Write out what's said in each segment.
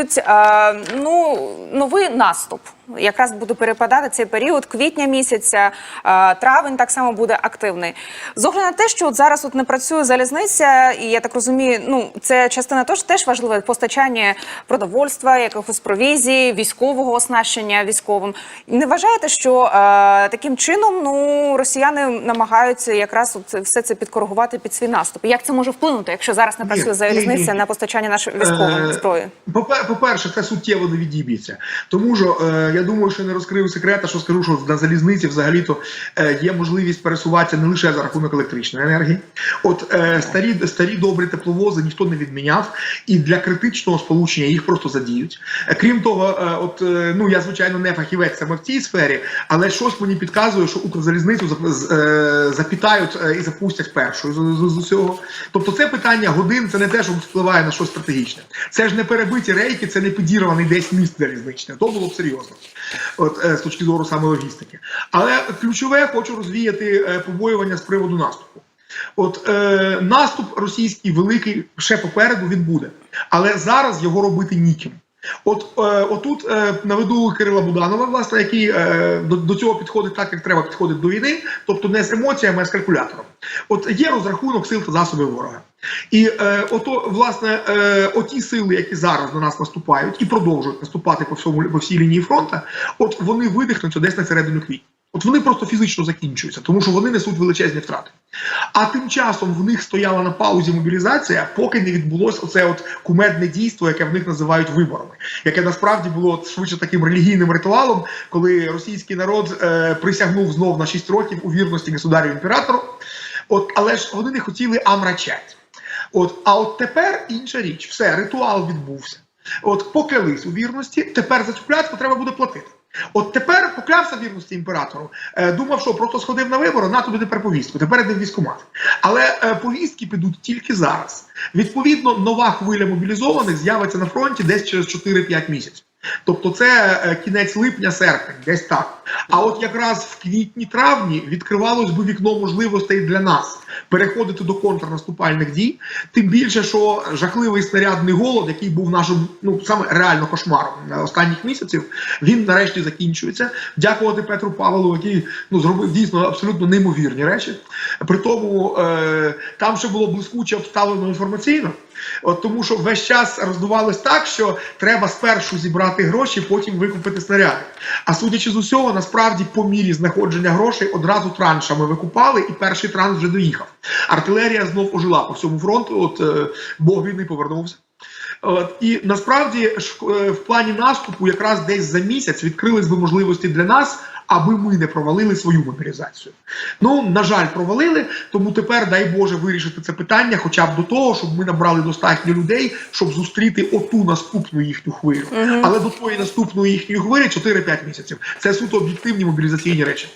очікують е, ну новий наступ. Якраз буде перепадати цей період квітня місяця, травень так само буде активний. З огляду на те, що от зараз от не працює залізниця, і я так розумію, ну це частина теж теж важливе постачання продовольства, якихось провізій, військового оснащення військовим. Не вважаєте, що е, таким чином ну росіяни намагаються якраз от все це підкоригувати під свій наступ? Як це може вплинути, якщо зараз не працює залізниця на постачання нашої військової Е, зброї? По-перше, це суттєво не відіб'ється. Тому що е, я думаю, що не розкрив секрета, що скажу, що на залізниці взагалі-то е, є можливість пересуватися не лише за рахунок електричної енергії. От е, старі, старі добрі тепловози ніхто не відміняв, і для критичного сполучення їх просто задіють. Е, крім того, от ну я звичайно не фахівець саме в цій сфері, але щось мені підказує, що Укрзалізницю запітають і запустять першою з, усього. Тобто, це питання годин, це не те, що впливає на щось стратегічне. Це ж не перебиті рейки, це не підірваний десь міст залізничний. То було б серйозно. От е, з точки зору саме логістики. Але ключове хочу розвіяти е, побоювання з приводу наступу. От е, наступ російський великий ще попереду він буде, але зараз його робити ніким. От е, отут е, наведу Кирила Буданова, власне, який е, до, до цього підходить так, як треба підходити до війни, тобто не з емоціями, а з калькулятором. От є розрахунок сил та засобів ворога. І е, ото, власне, е, оті сили, які зараз на нас наступають і продовжують наступати по всьому по всій лінії фронту, от вони видихнуться десь на середину квітня. От вони просто фізично закінчуються, тому що вони несуть величезні втрати. А тим часом в них стояла на паузі мобілізація, поки не відбулось оце от кумедне дійство, яке в них називають виборами, яке насправді було швидше таким релігійним ритуалом, коли російський народ е, присягнув знов на 6 років у вірності государю імператору. От, але ж вони не хотіли амрачать. От, а от тепер інша річ, все, ритуал відбувся. От поклялись у вірності, тепер за цю клятву треба буде платити. От тепер поклявся вірності імператору, е, думав, що просто сходив на вибори, на тобі тепер повістку, тепер йде в військкомат. Але е, повістки підуть тільки зараз. Відповідно, нова хвиля мобілізованих з'явиться на фронті десь через 4-5 місяців. Тобто це е, кінець липня, серпень, десь так. А от якраз в квітні-травні відкривалось би вікно можливостей для нас переходити до контрнаступальних дій. Тим більше, що жахливий снарядний голод, який був нашим ну саме реально кошмаром на останніх місяців, він нарешті закінчується. Дякувати Петру Павлу, який ну зробив дійсно абсолютно неймовірні речі. При тому е, там ще було блискуче обставлено інформаційно. От тому, що весь час роздувалось так, що треба спершу зібрати гроші, потім викупити снаряди. А судячи з усього, насправді по мірі знаходження грошей одразу траншами викупали, і перший транш вже доїхав. Артилерія знов ожила по всьому фронту. От е, Бог війни повернувся. От, і насправді е, в плані наступу, якраз десь за місяць відкрились би можливості для нас, аби ми не провалили свою мобілізацію. Ну на жаль, провалили. Тому тепер дай Боже вирішити це питання, хоча б до того, щоб ми набрали достатньо людей, щоб зустріти оту наступну їхню хвилю. Але до тої наступної їхньої хвилі 4-5 місяців. Це суто об'єктивні мобілізаційні речі.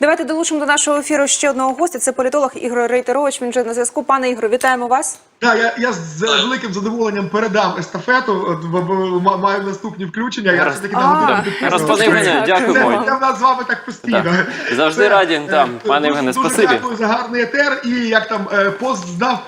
Давайте долучимо до нашого ефіру ще одного гостя. Це політолог Ігор Рейтерович. Він вже на зв'язку. Пане Ігорю, вітаємо вас. Так, я, я з великим задоволенням передам естафету. Бо- маю наступні включення. Я все таки підписував. Євгене, дякуємо. Це, це в нас з вами так постійно. Так. Завжди раді. е, Там, пане Євгене, спасибі. Дякую за гарний етер. І як там е, пост здав,